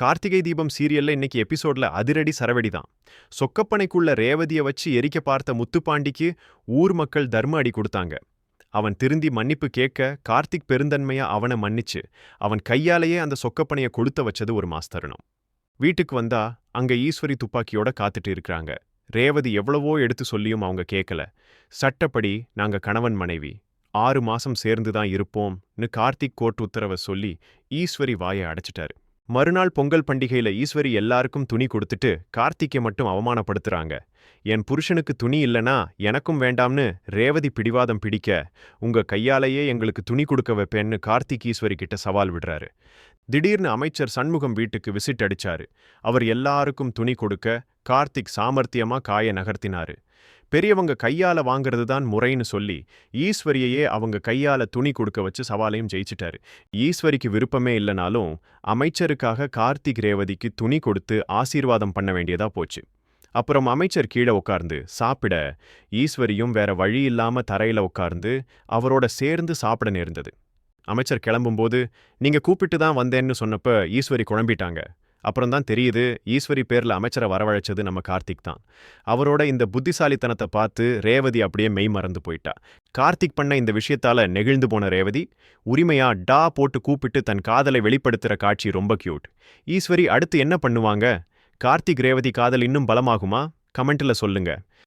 கார்த்திகை தீபம் சீரியல்ல இன்னைக்கு எபிசோட்ல அதிரடி சரவெடி தான் சொக்கப்பனைக்குள்ள ரேவதிய வச்சு எரிக்க பார்த்த முத்துப்பாண்டிக்கு ஊர் மக்கள் தர்ம அடி கொடுத்தாங்க. அவன் திருந்தி மன்னிப்பு கேட்க கார்த்திக் பெருந்தன்மையா அவனை மன்னிச்சு. அவன் கையாலேயே அந்த சொக்கப்பனைய கொளுத்த வச்சது ஒரு மாஸ்தருணம். வீட்டுக்கு வந்தா அங்க ஈஸ்வரி துப்பாக்கியோட காத்துட்டு இருக்கிறாங்க. ரேவதி எவ்வளவோ எடுத்து சொல்லியும் அவங்க கேட்கல சட்டப்படி நாங்க கணவன் மனைவி. ஆறு மாசம் சேர்ந்து தான் இருப்போம்னு கார்த்திக் கோர்ட் உத்தரவை சொல்லி ஈஸ்வரி வாயை அடைச்சிட்டாரு. மறுநாள் பொங்கல் பண்டிகையில ஈஸ்வரி எல்லாருக்கும் துணி கொடுத்துட்டு கார்த்திக்கை மட்டும் அவமானப்படுத்துறாங்க. என் புருஷனுக்கு துணி இல்லனா எனக்கும் வேண்டாம்னு ரேவதி பிடிவாதம் பிடிக்க உங்க கையாலேயே எங்களுக்கு துணி கொடுக்க வைப்பேன்னு கார்த்திக் ஈஸ்வரி கிட்ட சவால் விடுறாரு. திடீர்னு அமைச்சர் சண்முகம் வீட்டுக்கு விசிட் அடிச்சாரு. அவர் எல்லாருக்கும் துணி கொடுக்க கார்த்திக் சாமர்த்தியமா காய நகர்த்தினாரு. பெரியவங்க கையால வாங்குறது தான் முறைன்னு சொல்லி ஈஸ்வரியையே அவங்க கையால துணி கொடுக்க வச்சு சவாலையும் ஜெயிச்சிட்டாரு. ஈஸ்வரிக்கு விருப்பமே இல்லைனாலும் அமைச்சருக்காக கார்த்திக் ரேவதிக்கு துணி கொடுத்து ஆசீர்வாதம் பண்ண வேண்டியதா போச்சு. அப்புறம் அமைச்சர் கீழே உட்கார்ந்து சாப்பிட ஈஸ்வரியும் வேற வழி இல்லாம தரையில உட்கார்ந்து அவரோட சேர்ந்து சாப்பிட நேர்ந்தது. அமைச்சர் கிளம்பும்போது நீங்க கூப்பிட்டு தான் வந்தேன்னு சொன்னப்ப ஈஸ்வரி குழம்பிட்டாங்க. அப்புறம் தான் தெரியுது ஈஸ்வரி பேர்ல அமைச்சரை வரவழைச்சது நம்ம கார்த்திக் தான். அவரோட இந்த புத்திசாலித்தனத்தை பார்த்து ரேவதி அப்படியே மெய் மறந்து போயிட்டா. கார்த்திக் பண்ண இந்த விஷயத்தால நெகிழ்ந்து போன ரேவதி உரிமையா டா போட்டு கூப்பிட்டு தன் காதலை வெளிப்படுத்துற காட்சி ரொம்ப கியூட் ஈஸ்வரி அடுத்து என்ன பண்ணுவாங்க? கார்த்திக் ரேவதி காதல் இன்னும் பலமாகுமா? கமெண்ட்ல சொல்லுங்க.